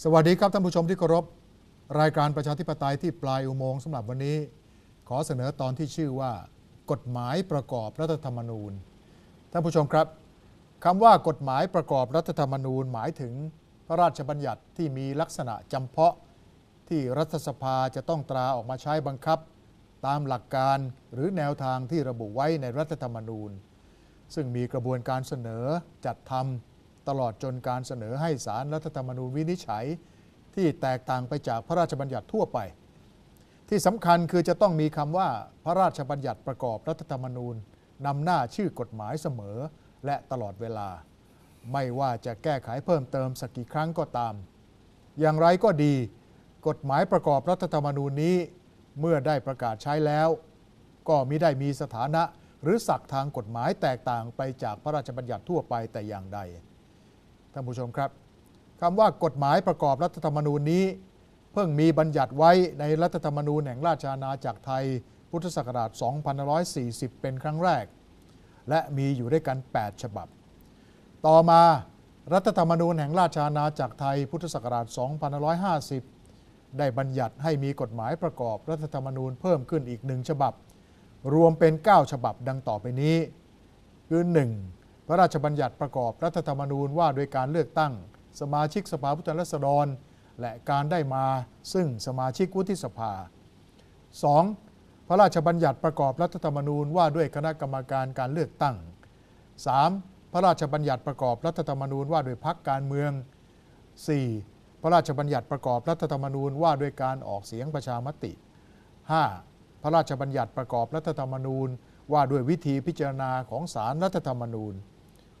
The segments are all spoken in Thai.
สวัสดีครับท่านผู้ชมที่เคารพ รายการประชาธิปไตยที่ปลายอุโมงค์สำหรับวันนี้ ขอเสนอตอนที่ชื่อว่า กฎหมายประกอบรัฐธรรมนูญ ท่านผู้ชมครับคำว่ากฎหมายประกอบรัฐธรรมนูญ หมายถึงพระราชบัญญัติที่มีลักษณะจำเพาะ ที่รัฐสภาจะต้องตราออกมาใช้บังคับ ตามหลักการหรือแนวทางที่ระบุไว้ในรัฐธรรมนูญ ซึ่งมีกระบวนการเสนอจัดทำ ตลอดจนการเสนอให้สารรัฐธรรมนูญวินิจฉัย ที่แตกต่างไปจากพระราชบัญญัติทั่วไป ที่สำคัญคือจะต้องมีคำว่าพระราชบัญญัติประกอบรัฐธรรมนูญนำหน้าชื่อกฎหมายเสมอ และตลอดเวลา ไม่ว่าจะแก้ไขเพิ่มเติมสักกี่ครั้งก็ตาม อย่างไรก็ดี กฎหมายประกอบรัฐธรรมนูญนี้ เมื่อได้ประกาศใช้แล้ว ก็มิได้มีสถานะหรือศักทางกฎหมายแตกต่างไปจากพระราชบัญญัติทั่วไปแต่อย่างใด ท่านผู้ชมครับคำว่ากฎหมายประกอบรัฐธรรมนูญนี้ เพิ่งมีบัญญัติไว้ในรัฐธรรมนูญแห่งราชอาณาจักรไทย พุทธศักราช 2540 เป็นครั้งแรก และมีอยู่ด้วยกัน 8 ฉบับ ต่อมารัฐธรรมนูญแห่งราชอาณาจักรไทย พุทธศักราช 2550 ได้บัญญัติให้มีกฎหมายประกอบรัฐธรรมนูญเพิ่มขึ้นอีกหนึ่งฉบับ รวมเป็น 9 ฉบับดังต่อไปนี้ คือ 1. พระราชบัญญัติประกอบรัฐธรรมนูญว่าโดยการเลือกตั้ง สมาชิกสภาผู้แทนราษฎร และการได้มาซึ่งสมาชิกวุฒิสภา 2. พระราชบัญญัติประกอบรัฐธรรมนูญว่าด้วยคณะกรรมการการเลือกตั้ง 3. พระราชบัญญัติประกอบรัฐธรรมนูญว่าโดยพักการเมือง 4. พระราชบัญญัติประกอบรัฐธรรมนูญว่าด้วยการออกเสียงประชามติ 5. พระราชบัญญัติประกอบรัฐธรรมนูญ ว่าด้วยวิธีพิจารณาของศาลรัฐธรรมนูญ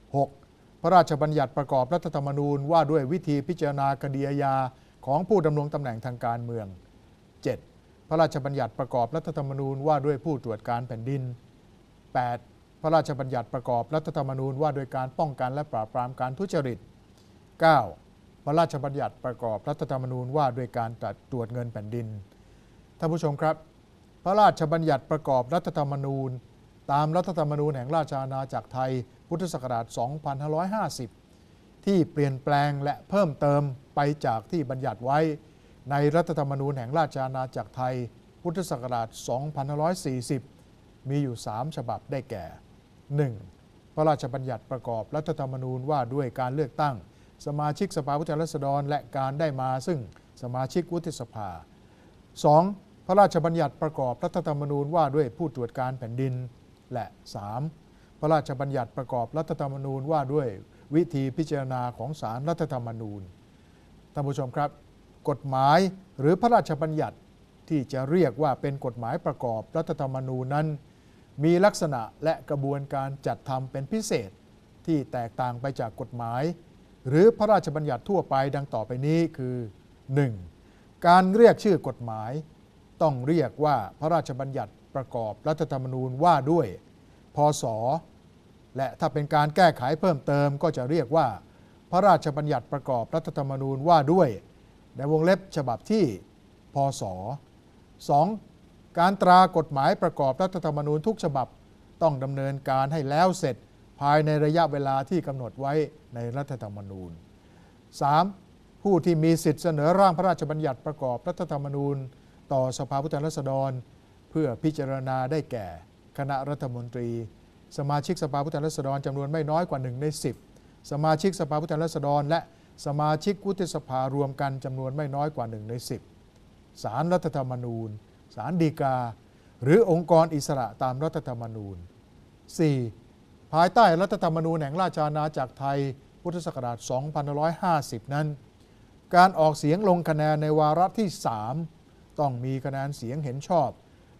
6. พระราชบัญญัติประกอบรัฐธรรมนูญ ว่าด้วยวิธีพิจารณาคดีอาญาของผู้ดำรงตำแหน่งทางการเมือง 7. พระราชบัญญัติประกอบรัฐธรรมนูญว่าด้วยผู้ตรวจการแผ่นดิน 8. พระราชบัญญัติประกอบรัฐธรรมนูญว่าด้วยการป้องกันและปราบปรามการทุจริต 9. พระราชบัญญัติประกอบรัฐธรรมนูญว่าด้วยการตรวจเงินแผ่นดินท่านผู้ชมครับ พระราชบัญญัติประกอบรัฐธรรมนูญ ตามรัฐธรรมนูญแห่งราชอาณาจักรไทย พุทธศักราช 2550 ที่เปลี่ยนแปลงและเพิ่มเติมไปจากที่บัญญัติไว้ ในรัฐธรรมนูญแห่งราชอาณาจักรไทย พุทธศักราช 2540 มีอยู่ 3 ฉบับได้แก่ 1. พระราชบัญญัติประกอบรัฐธรรมนูญว่าด้วยการเลือกตั้ง สมาชิกสภาผู้แทนราษฎรและการได้มาซึ่งสมาชิกวุฒิสภา 2. พระราชบัญญัติประกอบรัฐธรรมนูญว่าด้วยผู้ตรวจการแผ่นดิน และ 3. พระราชบัญญัติประกอบรัฐธรรมนูญว่าด้วยวิธีพิจารณาของศาลรรัฐธรรมนูญท่านผู้ชมครับ กฎหมายหรือพระราชบัญญัติที่จะเรียกว่าเป็นกฎหมายประกอบรัฐธรรมนูญนั้น มีลักษณะและกระบวนการจัดทำเป็นพิเศษที่แตกต่างไปจากกฎหมาย หรือพระราชบัญญัติทั่วไปดังต่อไปนี้คือ 1. การเรียกชื่อกฎหมาย ต้องเรียกว่าพระราชบัญญัติ ประกอบรัฐธรรมนูญว่าด้วย พศ และถ้าเป็นการแก้ไขเพิ่มเติมก็จะเรียกว่า พระราชบัญญัติประกอบรัฐธรรมนูญว่าด้วย ในวงเล็บฉบับที่ พศ 2. การตรากฎหมายประกอบรัฐธรรมนูญทุกฉบับต้องดำเนินการให้แล้วเสร็จภายในระยะเวลาที่กำหนดไว้ในรัฐธรรมนูญ 3. ผู้ที่มีสิทธิเสนอร่างพระราชบัญญัติประกอบรัฐธรรมนูญ ต่อสภาผู้แทนราษฎร เพื่อพิจารณาได้แก่ คณะรัฐมนตรี สมาชิกสภาผู้แทนราษฎรจำนวนไม่น้อยกว่า1ใน10 สมาชิกสภาผู้แทนราษฎร และสมาชิกวุฒิสภารวมกันจำนวนไม่น้อยกว่า1ใน10สารรัฐธรรมนูญสารดีกา หรือองค์กรอิสระตามรัฐธรรมนูญ 4. ภายใต้รัฐธรรมนูญแห่งราชอาณาจักรไทยพุทธศักราช2550 นั้น การออกเสียงลงคะแนนในวาระที่ 3 ต้องมีคะแนนเสียงเห็นชอบ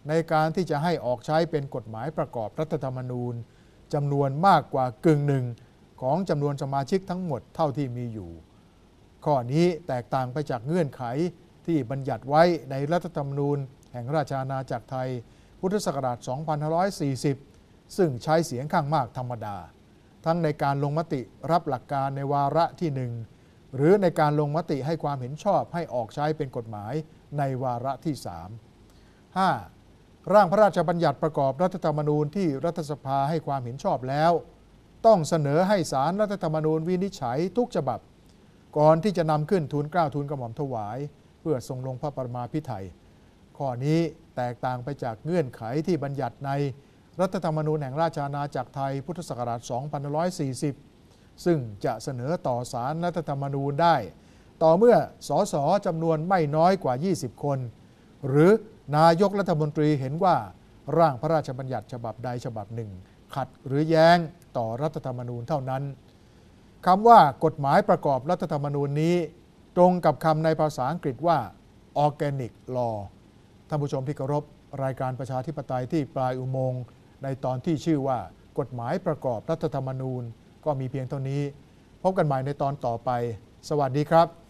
ในการที่จะให้ออกใช้เป็นกฎหมายประกอบรัฐธรรมนูญจำนวนมากกว่ากึ่งหนึ่งของจำนวนสมาชิกทั้งหมดเท่าที่มีอยู่ ข้อนี้แตกต่างไปจากเงื่อนไขที่บัญญัติไว้ในรัฐธรรมนูญ แห่งราชอาณาจักรไทย พุทธศักราช 2540 ซึ่งใช้เสียงข้างมากธรรมดา ทั้งในการลงมติรับหลักการในวาระที่หนึ่งหรือในการลงมติให้ความเห็นชอบให้ออกใช้เป็นกฎหมายในวาระที่ 3 5. ร่างพระราชบัญญัติประกอบรัฐธรรมนูญที่รัฐสภาให้ความเห็นชอบแล้ว ต้องเสนอให้สารรัฐธรรมนูญวินิจฉัยทุกฉบับ ก่อนที่จะนำขึ้นทูลเกล้าทูลกระหม่อมถวาย เพื่อทรงลงพระปรมาภิไธยข้อนี้แตกต่างไปจากเงื่อนไขที่บัญญัติในรัฐธรรมนูญแห่งราชอาณาจักรไทยพุทธศักราช2540 ซึ่งจะเสนอต่อสารรัฐธรรมนูญได้ ต่อเมื่อสสจำนวนไม่น้อยกว่า 20 คน หรือ นายกรัฐมนตรีเห็นว่าร่างพระราชบัญญัติฉบับใดฉบับหนึ่ง ขัดหรือแย้งต่อรัฐธรรมนูญเท่านั้นคำว่ากฎหมายประกอบรัฐธรรมนูญนี้ ตรงกับคำในภาษาอังกฤษว่า organic law ท่านผู้ชมที่เคารพรายการประชาธิปไตยที่ปลายอุโมงค์ในตอนที่ชื่อว่า กฎหมายประกอบรัฐธรรมนูญ ก็มีเพียงเท่านี้ พบกันใหม่ในตอนต่อไป สวัสดีครับ